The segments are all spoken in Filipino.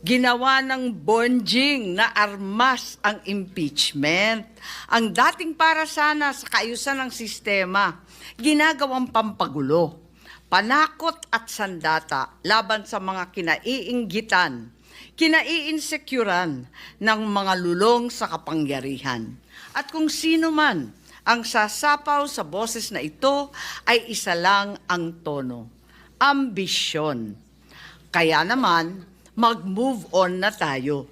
Ginawa ng bonjing na armas ang impeachment. Ang dating para sana sa kaayusan ng sistema, ginagawang pampagulo, panakot at sandata laban sa mga kinaiinggitan, kinaiinsecuran ng mga lulong sa kapangyarihan. At kung sino man ang sasapaw sa boses na ito ay isa lang ang tono, ambisyon. Kaya naman, mag-move on na tayo.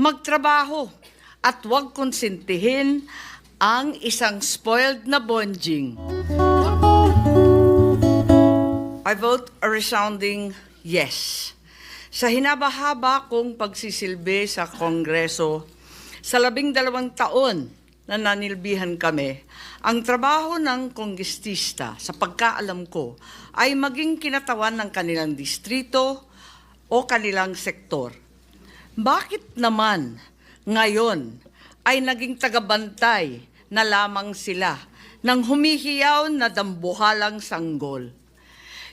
Magtrabaho at huwag konsentihin ang isang spoiled na bonjing. I vote a resounding yes. Sa hinabahaba kong pagsisilbi sa Kongreso, sa labing dalawang taon na nanilbihan kami, ang trabaho ng konggestista sa pagkaalam ko ay maging kinatawan ng kanilang distrito o kanilang sektor. Bakit naman ngayon ay naging tagabantay na lamang sila ng humihiyaw na dambuhalang sanggol?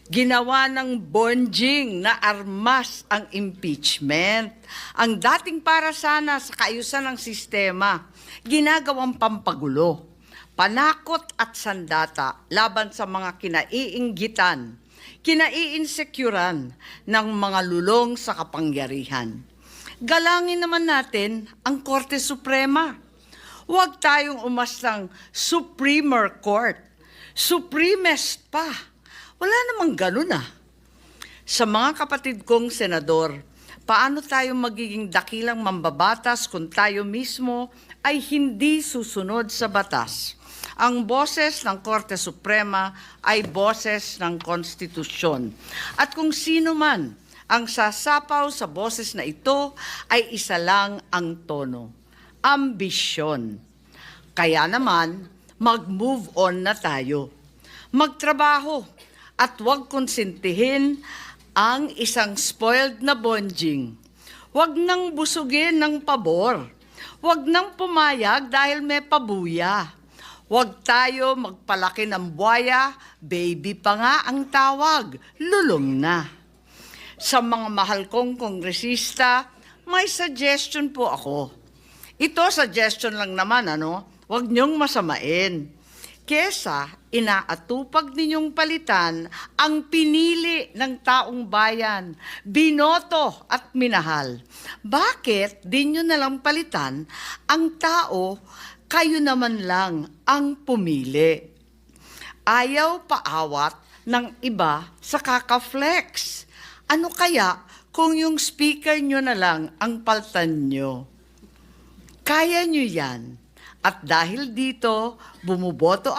Ginawa ng bonjing na armas ang impeachment. Ang dating para sana sa kaayusan ng sistema, ginagawang pampagulo, panakot at sandata laban sa mga kinaiinggitan, kinaiinsecuran ng mga lulong sa kapangyarihan. Galangin naman natin ang Korte Suprema. Huwag tayong umastang Supremer Court. Supremest pa. Wala namang ganun ah. Sa mga kapatid kong senador, paano tayo magiging dakilang mambabatas kung tayo mismo ay hindi susunod sa batas? Ang boses ng Korte Suprema ay boses ng konstitusyon. At kung sino man ang sasapaw sa boses na ito ay isa lang ang tono, ambisyon. Kaya naman, mag-move on na tayo. Magtrabaho at huwag konsentihin ang isang spoiled na bonjing. Huwag nang busugin ng pabor. Huwag nang pumayag dahil may pabuya. Huwag tayo magpalaki ng buwaya, baby pa nga ang tawag, lulong na. Sa mga mahal kong kongresista, may suggestion po ako. Ito suggestion lang naman, ano? Huwag niyong masamain. Kesa inaatupag ninyong palitan ang pinili ng taong bayan, binoto at minahal. Bakit di nyo nalang palitan ang tao, kayo naman lang ang pumili? Ayaw paawat ng iba sa kakaflex. Ano kaya kung yung speaker nyo na lang ang paltan nyo? Kaya nyo yan. At dahil dito, bumuboto